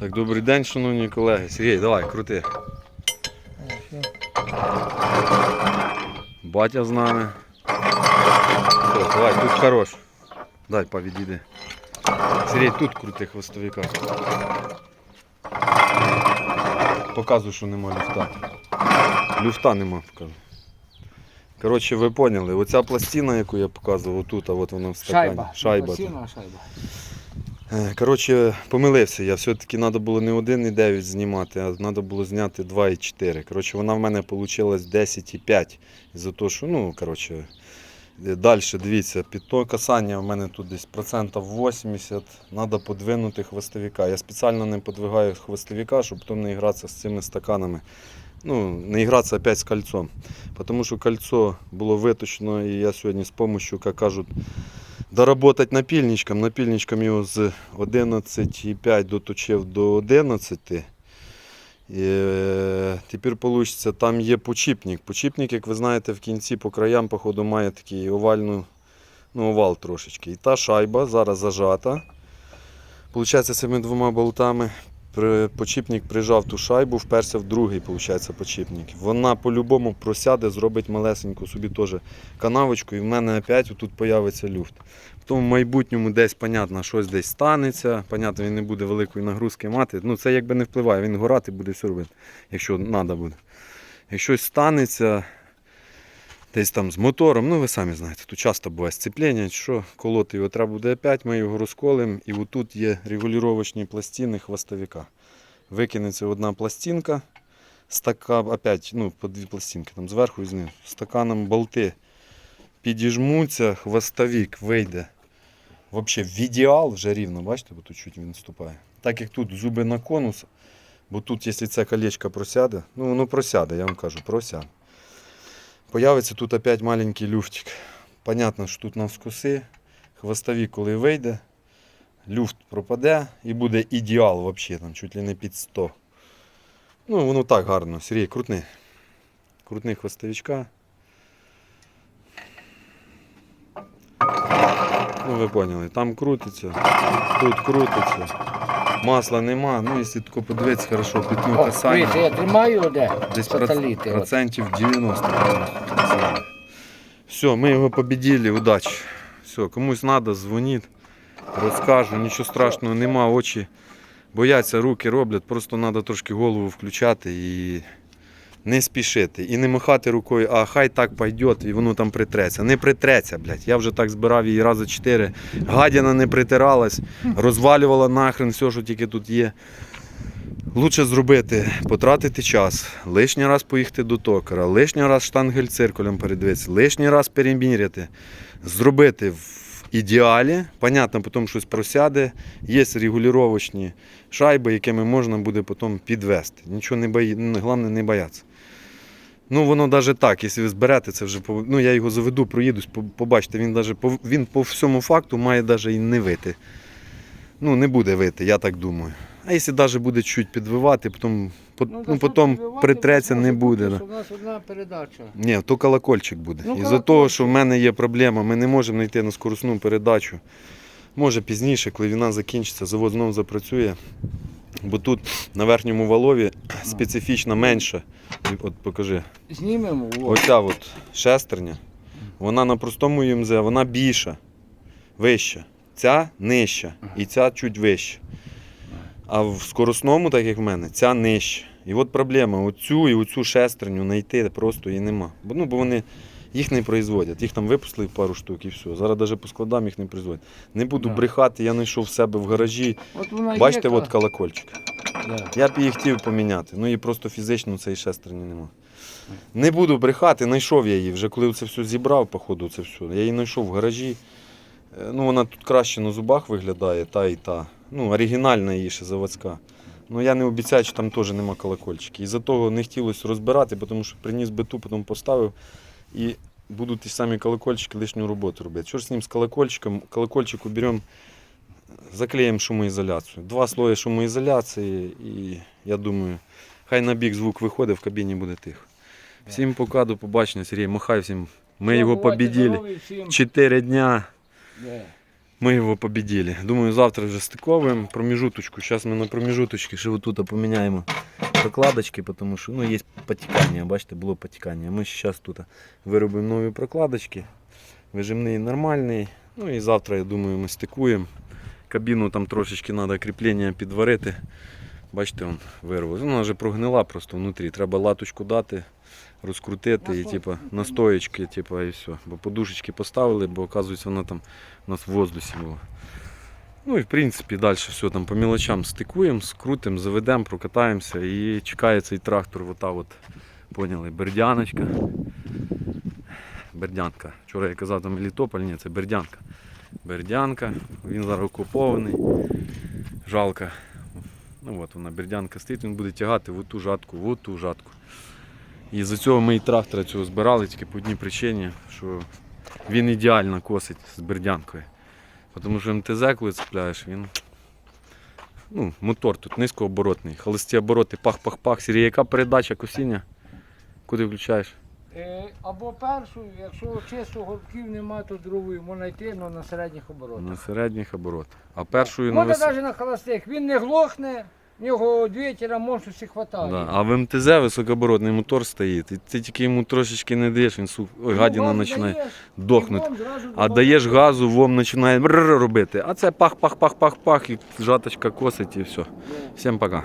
Так, добрий день, шановні колеги. Сергій, давай, крути. Батя з нами. Все, давай, тут хорош. Дай, па, відійди. Сергій, тут крути хвостовика. Показуй, що нема люфта. Люфта нема, показуй. Коротше, ви поняли, оця пластина, яку я показував, отут, а от вона в стакані. Шайба. Шайба. Красива шайба. Е, Коротше, помилився я. Все-таки треба було не 1,9 знімати, а треба було зняти 2,4. Коротше, вона в мене вийшла 10,5. За те, що, ну, коротше, далі дивіться, під то касання в мене тут десь процентів 80. Треба подвинути хвостовика. Я спеціально не подвигаю хвостовика, щоб потім не гратися з цими стаканами. Ну, не гратися опять з кольцом. Тому що кольцо було виточено, і я сьогодні з допомогою, як кажуть, доработать напільничком. Напільничком його з 11,5 доточив до 11. І, е, тепер вийде, там є почіпник. Почіпник, як ви знаєте, в кінці по краям, походу, має такий овальну, ну, овал трошечки. І та шайба зараз зажата. Получається, цими двома болтами почіпник прижав ту шайбу, вперся в другий, получається, почіпник. Вона по-любому просяде, зробить малесеньку собі теж канавочку, і в мене опять тут появиться люфт. В майбутньому десь, понятно, щось десь станеться. Понятно, він не буде великої нагрузки мати. Ну, це якби не впливає, він горати буде все робити, якщо треба буде. Якщо щось станеться десь там з мотором, ну ви самі знаєте, тут часто буває сцеплення, що колоти його треба буде опять, ми його розколимо, і отут є регулювачні пластини хвостовика. Викинеться одна пластинка, стака, опять, ну, по дві пластинки, там зверху і знизу. Стаканом болти підіжмуться, хвостовик вийде. Взагалі в ідеал вже рівно, бачите, бо тут чуть він вступає. Так як тут зуби на конус, бо тут, якщо це колечко просяде, ну воно просяде, я вам кажу, просяде. Появиться тут опять маленький люфтик. Понятно, що тут навскоси, хвостовик, коли вийде, люфт пропаде і буде ідеал взагалі, там чуть ли не під 100. Ну, воно так гарно. Сергій, крутни. Крутни хвостовичка. Ну, ви поняли, там крутиться, тут крутиться. Масла нема, ну якщо тако подивитися, хорошо, пітно касання. дивіться, я тримаю де Десь сателіти. от. процентів 90. Все, ми його побіділи, удачі. Все, комусь треба, дзвоніть, розкажу, нічого страшного нема, очі бояться, руки роблять, просто треба трошки голову включати і не спішити. І не махати рукою, а хай так пойде, і воно там притреться. Не притреться, блядь. Я вже так збирав її рази чотири. Гадяна не притиралась, розвалювала нахрен все, що тільки тут є. Лучше зробити, потратити час, лишній раз поїхати до токара, лишній раз штангель циркулем передивитися, лишній раз переміряти, зробити в ідеалі. Понятно, потім щось просяде. Є регулювачні шайби, якими можна буде потім підвести. Нічого не бої... ну, головне не боятися. Ну, воно навіть так, якщо ви зберете, це вже ну, я його заведу, проїдусь, побачите, він, даже по... він по всьому факту має навіть і не вити. Ну, не буде вити, я так думаю. А якщо навіть буде чуть підвивати, потім, по- ну, потім притреться не буде. У нас одна передача. Ні, то колокольчик буде. Ну, Із-за того, що в мене є проблема, ми не можемо знайти на скоростну передачу. Може пізніше, коли війна закінчиться, завод знову запрацює. Бо тут на верхньому валові специфічно менше. От покажи. Знімемо. Оця от шестерня, вона на простому ЮМЗ, вона більша, вища. Ця нижча і ця чуть вища. А в скоросному, так як в мене, ця нижча. І от проблема: оцю і оцю шестерню знайти просто її нема. Бо, ну, бо вони їх не производять. Їх там випустили пару штук і все. Зараз навіть по складам їх не производять. Не буду Да. брехати, я знайшов в себе в гаражі. От вона Бачите, от колокольчик. Да. Я б її хотів поміняти, ну і просто фізично цієї шестерні нема. Не буду брехати, знайшов я її. Вже коли це все зібрав, походу, це все. Я її знайшов в гаражі. Е, Ну, вона тут краще на зубах виглядає, та і та. Ну, оригінальна її ще заводська. Ну я не обіцяю, що там теж нема колокольчиків. Із-за того не хотілося розбирати, тому що приніс биту, потім поставив і будуть ті самі колокольчики лишню роботу робити. Що ж з ним з колокольчиком? Колокольчик уберемо, заклеїмо шумоізоляцію. Два слої шумоізоляції і я думаю, хай на бік звук виходить, в кабіні буде тихо. Всім пока, до побачення, Сергій, махай всім. Ми його побіділи. Чотири дня. Ми його победили. Думаю, завтра вже стыковываем промежуточку. Зараз ми на промежуточке ще тут поміняємо прокладочки, потому що ну, є потікання. Бачите, було потікання. Ми зараз тут вырубим нові прокладочки. Вижимний нормальний. Ну і завтра, я думаю, ми стикуємо. Кабіну там трошечки треба кріплення підварити. Бачите, он вирвав. Вона вже прогнила просто внутрі. Треба латочку дати, розкрутити і Настоечку. типа, настоечки, типа, і все. Бо подушечки поставили, бо оказується вона там у нас в воздусі була. Ну і в принципі далі все там по мілочам стикуємо, скрутимо, заведемо, прокатаємося і чекає цей трактор. Ота от, поняли, бердяночка. Бердянка. Вчора я казав там Мелітополь, ні, це Бердянка. Бердянка, він зараз окупований. Жалко. Ну от вона бердянка стоїть, він буде тягати в ту жатку, в ту жатку. І за цього ми і трактора цього збирали тільки по одній причині, що він ідеально косить з бердянкою. Тому що МТЗ, коли цепляєш, він. Ну, мотор тут низькооборотний, холості обороти, пах-пах-пах. Сірі, яка передача косіння? Куди включаєш? Е, або першу, якщо чисто горбків немає, то другою можна йти але на середніх оборотах. На середніх оборотах. А першою на Можна навіть на холостих. Він не глохне, в нього двигателя мощності хватає. да. А в МТЗ високооборотний мотор стоїть. І ти тільки йому трошечки не даєш, він сух... Ой, Ну, гадіна починає дохнути. А даєш газу, вом починає робити. А це пах-пах-пах-пах-пах і жаточка косить і все. Ну. Всім пока.